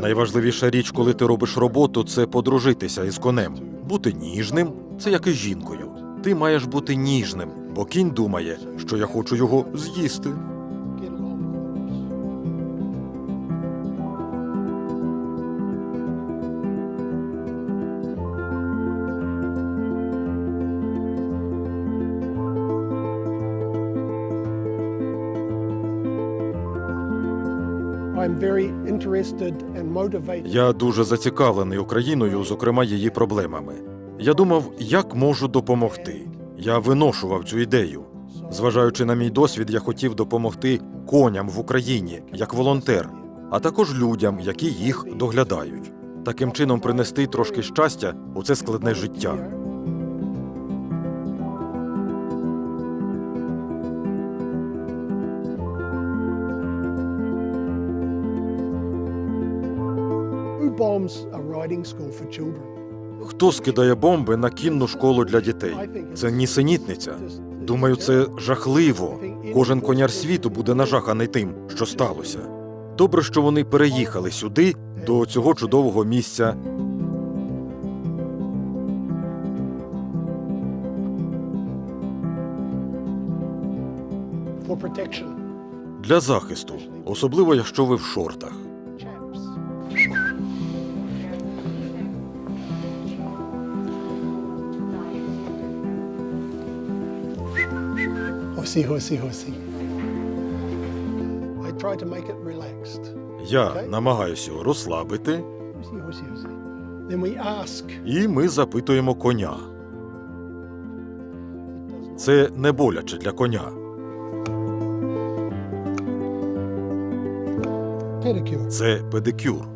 Найважливіша річ, коли ти робиш роботу, це подружитися із конем. Бути ніжним це як із жінкою. Ти маєш бути ніжним, бо кінь думає, що я хочу його з'їсти. Я дуже зацікавлений Україною, зокрема її проблемами. Я думав, як можу допомогти. Я виношував цю ідею. Зважаючи на мій досвід, я хотів допомогти коням в Україні як волонтер, а також людям, які їх доглядають. Таким чином принести трошки щастя у це складне життя. Bombs a riding school for children? Хто скидає бомби на кінну школу для дітей? Це нісенітниця. Думаю, це жахливо. Кожен коняр світу буде нажаханий тим, що сталося. Добре, що вони переїхали сюди, до цього чудового місця. Для захисту, особливо якщо ви в шортах. Make it relaxed. Я намагаюся його розслабити, і ми запитуємо коня. Це не боляче для коня. Це педикюр.